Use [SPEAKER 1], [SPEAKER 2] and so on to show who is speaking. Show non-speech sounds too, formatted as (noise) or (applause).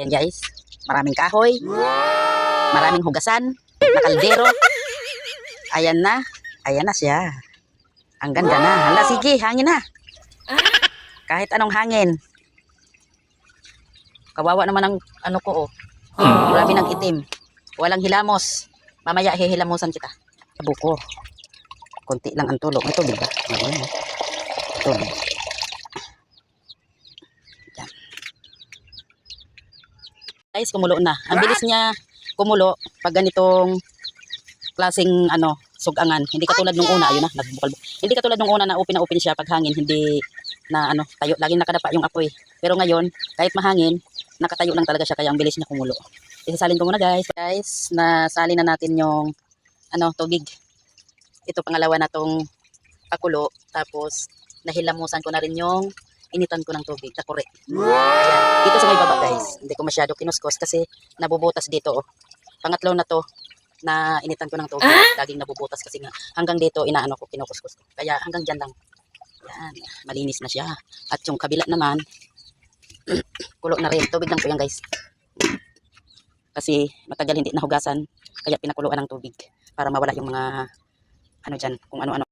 [SPEAKER 1] Ayan guys, maraming kahoy, maraming hugasan, na kaldero. Ayan na, ayan na siya. Ang ganda na. Hala, sige, hangin na. Kahit anong hangin. Kawawa naman ang ano ko, oh. Grabe ng itim. Walang hilamos. Mamaya hihilamusan kita. Buko. Konti lang ang tulong. Ito, di ba? Ayan. Yan. Guys, kumulo na. Ang bilis niya kumulo pag ganitong klaseng ano, sugangan. Hindi katulad nung una, ayun na, nagbukal. Hindi katulad nung una na open na open siya pag hangin, hindi na ano, tayo, laging nakadapa yung apoy. Pero ngayon, kahit mahangin, nakatayo lang talaga siya kaya ang bilis niya kumulo. Isasalin ko muna guys. Guys, nasali na natin yung ano, tubig. Ito pangalawa na tong pakulo. Tapos, nahilamusan ko na rin yung initan ko ng tubig, takure. Ayan. Guys, hindi ko masyado kinuskos kasi nabubutas dito. Oh. Pangatlo na to na initan ko ng tubig, laging nabubutas kasi nga hanggang dito inaano ko, kinukuskus ko. Kaya hanggang dyan lang. Yan, malinis na siya. At yung kabila naman, (clears throat) kulo na rin. Tubig lang po yan guys. Kasi matagal hindi nahugasan, kaya pinakuluan ng tubig para mawala yung mga ano dyan, kung ano-ano.